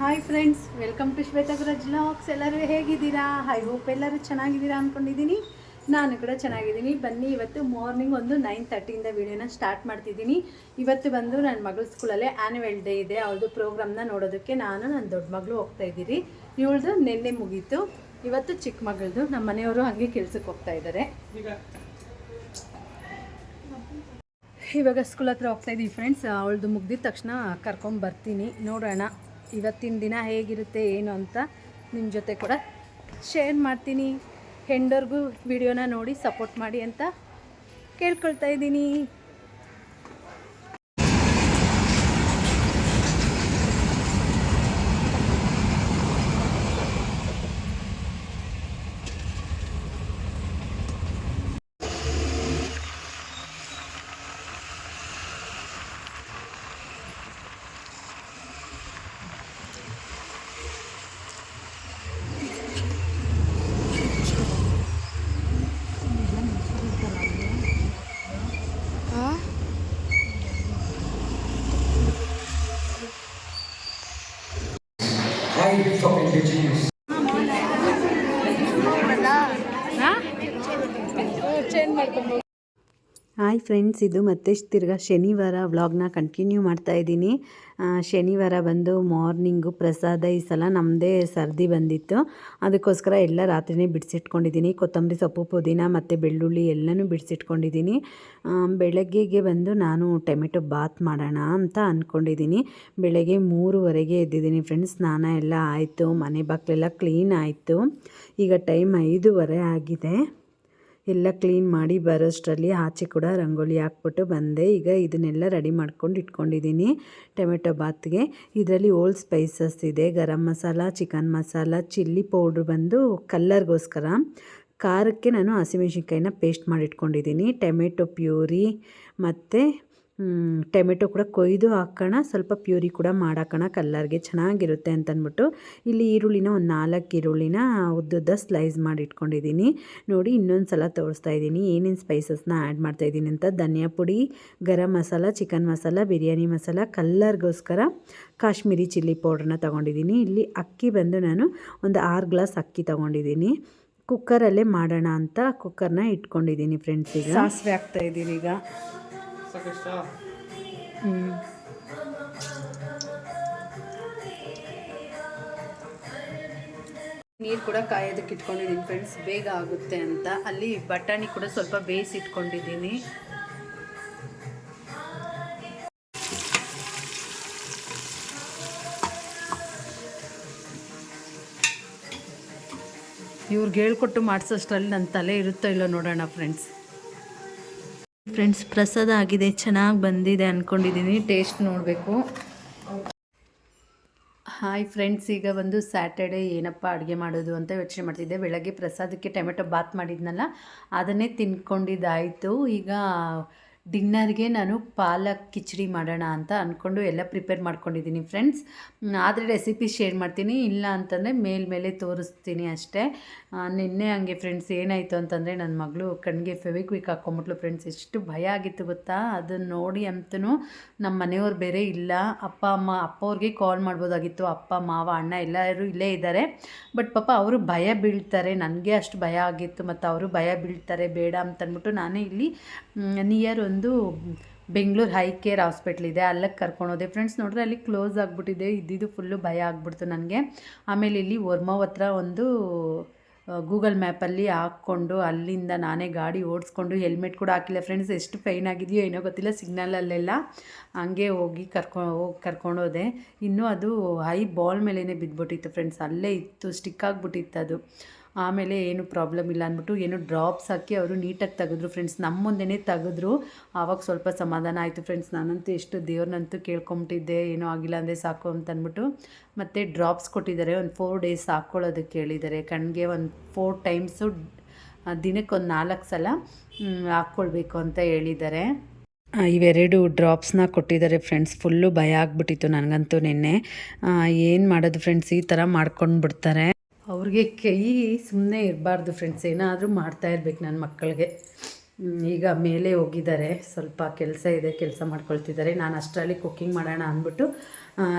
Hi friends welcome to ಶ್ವೇತಗ್ರಜ್ ಲಾಕ್ಸ್ ಎಲ್ಲರೂ ಹೇಗಿದ್ದೀರಾ? ಹೈ ಹೋಪ್ ಎಲ್ಲರೂ ಚೆನ್ನಾಗಿದ್ದೀರಾ ಅಂದ್ಕೊಂಡಿದ್ದೀನಿ ನಾನು ಕೂಡ ಚೆನ್ನಾಗಿದ್ದೀನಿ. ಬನ್ನಿ, ಇವತ್ತು ಮಾರ್ನಿಂಗ್ ಒಂದು ನೈನ್ ತರ್ಟಿಯಿಂದ ವೀಡಿಯೋನ ಸ್ಟಾರ್ಟ್ ಮಾಡ್ತಿದ್ದೀನಿ. ಇವತ್ತು ಬಂದು ನನ್ನ ಮಗಳ ಸ್ಕೂಲಲ್ಲೇ ಆ್ಯನ್ಯುವಲ್ ಡೇ ಇದೆ. ಅವ್ರದ್ದು ಪ್ರೋಗ್ರಾಮ್ನ ನೋಡೋದಕ್ಕೆ ನಾನು ನನ್ನ ದೊಡ್ಡ ಮಗಳು ಹೋಗ್ತಾ ಇದ್ದೀರಿ. ಇವಳ್ದು ನಿನ್ನೆ ಮುಗೀತು. ಇವತ್ತು ಚಿಕ್ಕ ಮಗಳದು ನಮ್ಮ ಮನೆಯವರು ಹಾಗೆ ಕೆಲ್ಸಕ್ಕೆ ಹೋಗ್ತಾ ಇದ್ದಾರೆ ಇವಾಗ ಸ್ಕೂಲ್ ಹತ್ರ ಹೋಗ್ತಾ ಇದ್ದೀವಿ ಫ್ರೆಂಡ್ಸ್ ಅವಳದು ಮುಗ್ದಿದ ತಕ್ಷಣ ಕರ್ಕೊಂಡು ಬರ್ತೀನಿ. ನೋಡೋಣ. ಇವತ್ತಿನ ದಿನ ಹೇಗಿರುತ್ತೆ, ಏನು ಅಂತ ನಿಮ್ಮ ಜೊತೆ ಕೂಡ ಶೇರ್ ಮಾಡ್ತೀನಿ. ಹೆಂಡರ್ಗೂ ವಿಡಿಯೋನ ನೋಡಿ ಸಪೋರ್ಟ್ ಮಾಡಿ ಅಂತ ಕೇಳ್ಕೊಳ್ತಾ ಇದ್ದೀನಿ. ಚೇಂಜ್ ಮಾಡ್ಕೊಂಡು ಹಾಯ್ ಫ್ರೆಂಡ್ಸ್ ಇದು ಮತ್ತೆ ತಿರ್ಗಾ ಶನಿವಾರ ವ್ಲಾಗ್ನ ಕಂಟಿನ್ಯೂ ಮಾಡ್ತಾ ಇದ್ದೀನಿ. ಶನಿವಾರ ಬಂದು ಮಾರ್ನಿಂಗು ಪ್ರಸಾದ ಈ ಸಲ ನಮ್ಮದೇ ಸರ್ದಿ ಬಂದಿತ್ತು. ಅದಕ್ಕೋಸ್ಕರ ಎಲ್ಲ ರಾತ್ರಿನೇ ಬಿಡಿಸಿಟ್ಕೊಂಡಿದ್ದೀನಿ. ಕೊತ್ತಂಬರಿ ಸೊಪ್ಪು, ಪುದೀನ ಮತ್ತು ಬೆಳ್ಳುಳ್ಳಿ ಎಲ್ಲನೂ ಬಿಡಿಸಿಟ್ಕೊಂಡಿದ್ದೀನಿ. ಬೆಳಗ್ಗೆಗೆ ಬಂದು ನಾನು ಟೊಮೆಟೊ ಬಾತ್ ಮಾಡೋಣ ಅಂತ ಅಂದ್ಕೊಂಡಿದ್ದೀನಿ ಬೆಳಗ್ಗೆ ಮೂರುವರೆಗೆ ಎದ್ದಿದ್ದೀನಿ ಫ್ರೆಂಡ್ಸ್ ಸ್ನಾನ ಎಲ್ಲ ಆಯಿತು, ಮನೆ ಬಾಗಿಲೆಲ್ಲ ಕ್ಲೀನ್ ಆಯಿತು. ಈಗ ಟೈಮ್ ಐದೂವರೆ ಆಗಿದೆ. ಎಲ್ಲ ಕ್ಲೀನ್ ಮಾಡಿ ಬರೋಷ್ಟರಲ್ಲಿ ಆಚೆ ಕೂಡ ರಂಗೋಲಿ ಹಾಕ್ಬಿಟ್ಟು ಬಂದೆ. ಈಗ ಇದನ್ನೆಲ್ಲ ರೆಡಿ ಮಾಡ್ಕೊಂಡು ಇಟ್ಕೊಂಡಿದ್ದೀನಿ ಟೊಮೆಟೊ ಬಾತ್ಗೆ. ಇದರಲ್ಲಿ ಓಲ್ಡ್ ಸ್ಪೈಸಸ್ ಇದೆ. Garam masala, chicken masala, chilli powder ಬಂದು ಕಲ್ಲರ್ಗೋಸ್ಕರ. ಖಾರಕ್ಕೆ ನಾನು ಹಸಿಮೆಣ್ಸಿನ್ಕಾಯಿನ ಪೇಸ್ಟ್ ಮಾಡಿಟ್ಕೊಂಡಿದ್ದೀನಿ. ಟೊಮೆಟೊ ಪ್ಯೂರಿ ಮತ್ತು ಟೊಮೆಟೊ ಕೂಡ ಕೊಯ್ದು ಹಾಕೋಣ, ಸ್ವಲ್ಪ ಪ್ಯೂರಿ ಕೂಡ ಮಾಡಾಕೋಣ, ಕಲ್ಲರ್ಗೆ ಚೆನ್ನಾಗಿರುತ್ತೆ ಅಂತಂದ್ಬಿಟ್ಟು ಇಲ್ಲಿ ಈರುಳ್ಳಿನ ಒಂದು ನಾಲ್ಕು ಈರುಳ್ಳಿನ ಉದ್ದುದ್ದ ಸ್ಲೈಸ್ ಮಾಡಿ ಇಟ್ಕೊಂಡಿದ್ದೀನಿ ನೋಡಿ ಇನ್ನೊಂದು ಸಲ ತೋರಿಸ್ತಾ ಇದ್ದೀನಿ ಏನೇನು ಸ್ಪೈಸಸ್ನ ಆ್ಯಡ್ ಮಾಡ್ತಾ ಇದ್ದೀನಿ ಅಂತ. ಧನಿಯಾ ಪುಡಿ, ಗರಂ ಮಸಾಲ ಚಿಕನ್ ಮಸಾಲ, ಬಿರಿಯಾನಿ ಮಸಾಲ, ಕಲ್ಲರ್ಗೋಸ್ಕರ ಕಾಶ್ಮೀರಿ ಚಿಲ್ಲಿ ಪೌಡ್ರನ್ನ ತೊಗೊಂಡಿದ್ದೀನಿ ಇಲ್ಲಿ ಅಕ್ಕಿ ಬಂದು ನಾನು ಒಂದು ಆರು ಗ್ಲಾಸ್ ಅಕ್ಕಿ ತೊಗೊಂಡಿದ್ದೀನಿ ಕುಕ್ಕರಲ್ಲೇ ಮಾಡೋಣ ಅಂತ ಕುಕ್ಕರ್ನ ಇಟ್ಕೊಂಡಿದ್ದೀನಿ ಫ್ರೆಂಡ್ಸ್ ಈಗ. ಸಾಸಿವೆ ಆಗ್ತಾಯಿದ್ದೀನಿ ಇದ್ದೀನಿ ಈಗ ಹ್ಮ್. ನೀರು ಕೂಡ ಕಾಯೋದಕ್ಕೆ ಇಟ್ಕೊಂಡಿದ್ದೀನಿ ಫ್ರೆಂಡ್ಸ್ ಬೇಗ ಆಗುತ್ತೆ ಅಂತ. ಅಲ್ಲಿ ಬಟಾಣಿ ಕೂಡ ಸ್ವಲ್ಪ ಬೇಯಿಸಿ ಇಟ್ಕೊಂಡಿದ್ದೀನಿ ಇವ್ರಿಗೆ ಹೇಳ್ಕೊಟ್ಟು ಮಾಡಿಸೋಷ್ಟರಲ್ಲಿ ನನ್ನ ತಲೆ ಇರುತ್ತೋ ಇಲ್ಲೋ ನೋಡೋಣ ಫ್ರೆಂಡ್ಸ್ ಫ್ರೆಂಡ್ಸ್ ಪ್ರಸಾದ ಆಗಿದೆ, ಚೆನ್ನಾಗಿ ಬಂದಿದೆ ಅಂದ್ಕೊಂಡಿದ್ದೀನಿ ಟೇಸ್ಟ್ ನೋಡಬೇಕು. ಹಾಯ್ ಫ್ರೆಂಡ್ಸ್ ಈಗ ಒಂದು ಸ್ಯಾಟರ್ಡೇ ಏನಪ್ಪ ಅಡುಗೆ ಮಾಡೋದು ಅಂತ ಯೋಚನೆ ಮಾಡ್ತಿದ್ದೆ. ಬೆಳಗ್ಗೆ ಪ್ರಸಾದಕ್ಕೆ ಟೊಮೆಟೊ ಬಾತ್ ಮಾಡಿದ್ನಲ್ಲ, ಅದನ್ನೇ ತಿನ್ಕೊಂಡಿದ್ದಾಯಿತು. ಈಗ ಡಿನ್ನರ್ಗೆ ನಾನು ಪಾಲಕ್ ಕಿಚಡಿ ಮಾಡೋಣ ಅಂತ ಅಂದ್ಕೊಂಡು ಎಲ್ಲ ಪ್ರಿಪೇರ್ ಮಾಡ್ಕೊಂಡಿದ್ದೀನಿ ಫ್ರೆಂಡ್ಸ್. ಆದರೆ ರೆಸಿಪಿ ಶೇರ್ ಮಾಡ್ತೀನಿ. ಇಲ್ಲ ಅಂತಂದರೆ ಮೇಲ್ಮೇಲೆ ತೋರಿಸ್ತೀನಿ ಅಷ್ಟೇ. ನಿನ್ನೆ ಹಂಗೆ ಫ್ರೆಂಡ್ಸ್ ಏನಾಯಿತು ಅಂತಂದರೆ ನನ್ನ ಮಗಳು ಕಣ್ಣಿಗೆ ಫೆವಿಕ್ವಿಕ್ ಹಾಕ್ಕೊಂಬಿಟ್ಲು ಫ್ರೆಂಡ್ಸ್. ಎಷ್ಟು ಭಯ ಆಗಿತ್ತು ಗೊತ್ತಾ? ಅದನ್ನು ನೋಡಿ ಅಂತೂ ನಮ್ಮ ಮನೆಯವ್ರು ಬೇರೆ ಇಲ್ಲ. ಅಪ್ಪ, ಅಮ್ಮ ಅಪ್ಪ ಅವ್ರಿಗೆ ಕಾಲ್ ಮಾಡ್ಬೋದಾಗಿತ್ತು. ಅಪ್ಪ, ಮಾವ, ಅಣ್ಣ ಎಲ್ಲರೂ ಇಲ್ಲೇ ಇದ್ದಾರೆ. ಬಟ್ ಪಾಪ ಅವರು ಭಯ ಬೀಳ್ತಾರೆ. ನನಗೆ ಅಷ್ಟು ಭಯ ಆಗಿತ್ತು. ಮತ್ತು ಅವರು ಭಯ ಬೀಳ್ತಾರೆ. ಬೇಡ ಅಂತಂದ್ಬಿಟ್ಟು ನಾನೇ ಇಲ್ಲಿ ನಿಯರ್ ಒಂದು ಬೆಂಗಳೂರು ಹೈ ಕೇರ್ ಹಾಸ್ಪಿಟ್ಲ್ ಇದೆ. ಅಲ್ಲಿಗೆ ಕರ್ಕೊಂಡೋದೆ ಫ್ರೆಂಡ್ಸ್ ನೋಡಿದ್ರೆ ಅಲ್ಲಿ ಕ್ಲೋಸ್ ಆಗಿಬಿಟ್ಟಿದೆ. ಇದ್ದಿದ್ದು ಫುಲ್ಲು ಭಯ ಆಗ್ಬಿಡ್ತು ನನಗೆ. ಆಮೇಲೆ ಇಲ್ಲಿ ವರ್ಮಾವ್ ಹತ್ರ ಒಂದು ಗೂಗಲ್ ಮ್ಯಾಪಲ್ಲಿ ಹಾಕ್ಕೊಂಡು ಅಲ್ಲಿಂದ ನಾನೇ ಗಾಡಿ ಓಡಿಸ್ಕೊಂಡು ಹೆಲ್ಮೆಟ್ ಕೂಡ ಹಾಕಿಲ್ಲ. ಫ್ರೆಂಡ್ಸ್ ಎಷ್ಟು ಫೈನ್ ಆಗಿದೆಯೋ ಏನೋ ಗೊತ್ತಿಲ್ಲ. ಸಿಗ್ನಲಲ್ಲೆಲ್ಲ ಹಂಗೆ ಹೋಗಿ ಕರ್ಕೊ, ಹೋಗಿ ಕರ್ಕೊಂಡೋದೆ ಇನ್ನೂ ಅದು ಹೈ ಬಾಲ್ ಮೇಲೇ ಬಿದ್ದುಬಿಟ್ಟಿತ್ತು ಫ್ರೆಂಡ್ಸ್ ಅಲ್ಲೇ ಇತ್ತು. ಸ್ಟಿಕ್ ಆಗಿಬಿಟ್ಟಿತ್ತು ಅದು. ಆಮೇಲೆ ಏನು ಪ್ರಾಬ್ಲಮ್ ಇಲ್ಲ ಅಂದ್ಬಿಟ್ಟು ಏನು ಡ್ರಾಪ್ಸ್ ಹಾಕಿ ಅವರು ನೀಟಾಗಿ ತೆಗೆದ್ರು ಫ್ರೆಂಡ್ಸ್ ನಮ್ಮ ಮುಂದೆನೆ ತೆಗೆದ್ರು. ಆವಾಗ ಸ್ವಲ್ಪ ಸಮಾಧಾನ ಆಯಿತು ಫ್ರೆಂಡ್ಸ್ ನಾನಂತೂ ಎಷ್ಟು ದೇವ್ರನ್ನಂತೂ ಕೇಳ್ಕೊಂಬಿಟ್ಟಿದ್ದೆ. ಏನೂ ಆಗಿಲ್ಲ ಅಂದರೆ ಸಾಕು ಅಂತ ಅಂದ್ಬಿಟ್ಟು ಮತ್ತು ಡ್ರಾಪ್ಸ್ ಕೊಟ್ಟಿದ್ದಾರೆ. ಒಂದು ಫೋರ್ ಡೇಸ್ ಹಾಕ್ಕೊಳ್ಳೋದಕ್ಕೆ ಹೇಳಿದ್ದಾರೆ. ಕಣ್ಣಿಗೆ ಒಂದು ಫೋರ್ ಟೈಮ್ಸು ದಿನಕ್ಕೆ ಒಂದು ನಾಲ್ಕು ಸಲ ಹಾಕ್ಕೊಳ್ಬೇಕು ಅಂತ ಹೇಳಿದ್ದಾರೆ. ಇವೆರಡು ಡ್ರಾಪ್ಸ್ನ ಕೊಟ್ಟಿದ್ದಾರೆ ಫ್ರೆಂಡ್ಸ್ ಫುಲ್ಲು ಭಯ ಆಗ್ಬಿಟ್ಟಿತ್ತು ನನಗಂತೂ ನಿನ್ನೆ. ಏನು ಮಾಡೋದು ಫ್ರೆಂಡ್ಸ್ ಈ ಥರ ಮಾಡ್ಕೊಂಡು ಬಿಡ್ತಾರೆ ಅವ್ರಿಗೆ ಕೈ ಸುಮ್ಮನೆ ಇರಬಾರ್ದು ಫ್ರೆಂಡ್ಸ್ ಏನಾದರೂ ಮಾಡ್ತಾ ಇರ್ಬೇಕು ನನ್ನ ಮಕ್ಕಳಿಗೆ. ಈಗ ಮೇಲೆ ಹೋಗಿದ್ದಾರೆ. ಸ್ವಲ್ಪ ಕೆಲಸ ಇದೆ, ಕೆಲಸ ಮಾಡ್ಕೊಳ್ತಿದ್ದಾರೆ. ನಾನು ಅಷ್ಟರಲ್ಲಿ ಕುಕ್ಕಿಂಗ್ ಮಾಡೋಣ ಅಂದ್ಬಿಟ್ಟು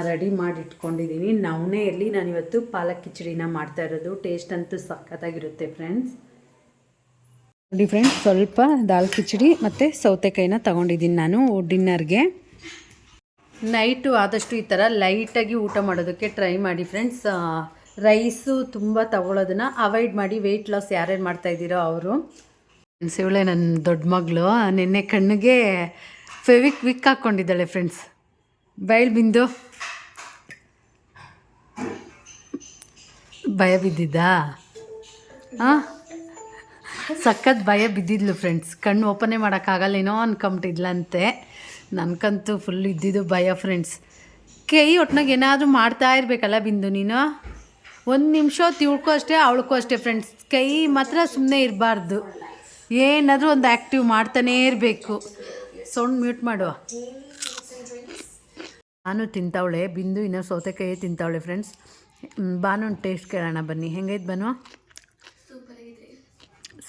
ರೆಡಿ ಮಾಡಿ ಇಟ್ಕೊಂಡಿದ್ದೀನಿ ನವಣೆಯಲ್ಲಿ ನಾನಿವತ್ತು ಪಾಲಕ್ ಕಿಚಡಿನ ಮಾಡ್ತಾ ಇರೋದು. ಟೇಸ್ಟ್ ಅಂತೂ ಸಖತ್ತಾಗಿರುತ್ತೆ ಫ್ರೆಂಡ್ಸ್ ನೋಡಿ ಫ್ರೆಂಡ್ಸ್ ಸ್ವಲ್ಪ ದಾಲ್ ಕಿಚಡಿ ಮತ್ತು ಸೌತೆಕಾಯಿನ ತಗೊಂಡಿದ್ದೀನಿ ನಾನು ಡಿನ್ನರ್ಗೆ. ನೈಟು ಆದಷ್ಟು ಈ ಥರ ಲೈಟಾಗಿ ಊಟ ಮಾಡೋದಕ್ಕೆ ಟ್ರೈ ಮಾಡಿ ಫ್ರೆಂಡ್ಸ್ ರೈಸು ತುಂಬ ತಗೊಳ್ಳೋದನ್ನ ಅವಾಯ್ಡ್ ಮಾಡಿ ವೆಯ್ಟ್ ಲಾಸ್ ಯಾರ್ಯಾರು ಮಾಡ್ತಾ ಇದ್ದೀರೋ ಅವರು. ಸಿವಳೆ ನನ್ನ ದೊಡ್ಡ ಮಗಳು, ನಿನ್ನೆ ಕಣ್ಣಿಗೆ ಫೆವಿಕ್ ವಿಕ್ ಹಾಕ್ಕೊಂಡಿದ್ದಾಳೆ ಫ್ರೆಂಡ್ಸ್ ಬಯಲು ಬಿಂದು. ಭಯ ಬಿದ್ದಿದ್ದಾ? ಹಾಂ ಸಖತ್ ಭಯ ಬಿದ್ದಿದ್ಲು ಫ್ರೆಂಡ್ಸ್ ಕಣ್ಣು ಓಪನೇ ಮಾಡೋಕ್ಕಾಗಲ್ಲೇನೋ ಅನ್ಕೊಂಬಿಟ್ಟಿದ್ಲಂತೆ. ನನಗಂತೂ ಫುಲ್ ಇದ್ದಿದ್ದು ಭಯ ಫ್ರೆಂಡ್ಸ್ ಕೈ ಒಟ್ನಾಗ ಏನಾದರೂ ಮಾಡ್ತಾ ಇರಬೇಕಲ್ಲ ಬಿಂದು ನೀನು? ಒಂದು ನಿಮಿಷ ತಿಳ್ಕೊ ಅಷ್ಟೇ ಅವಳಕ್ಕೂ ಅಷ್ಟೇ ಫ್ರೆಂಡ್ಸ್ ಕೈ ಮಾತ್ರ ಸುಮ್ಮನೆ ಇರಬಾರ್ದು. ಏನಾದರೂ ಒಂದು ಆ್ಯಕ್ಟಿವ್ ಮಾಡ್ತಾನೇ ಇರಬೇಕು. ಸೌಂಡ್ ಮ್ಯೂಟ್ ಮಾಡುವ ನಾನು ತಿಂತಾವಳೆ, ಬಿಂದು ಇನ್ನೂ ಸೌತೆಕಾಯಿ ತಿಂತಾವಳೆ ಫ್ರೆಂಡ್ಸ್ ಬಾನು ಟೇಸ್ಟ್ ಕೇಳೋಣ ಬನ್ನಿ. ಹೆಂಗೈತೆ ಬನ್ವಾ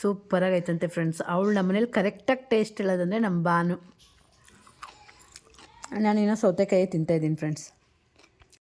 ಸೂಪರಾಗೈತಂತೆ ಫ್ರೆಂಡ್ಸ್ ಅವಳು ನಮ್ಮ ಮನೇಲಿ ಕರೆಕ್ಟಾಗಿ ಟೇಸ್ಟ್ ಹೇಳೋದಂದರೆ ನಮ್ಮ ಬಾನು ನಾನಿನ್ನೂ ಸೌತೆಕಾಯಿ ತಿಂತಾಯಿದ್ದೀನಿ ಫ್ರೆಂಡ್ಸ್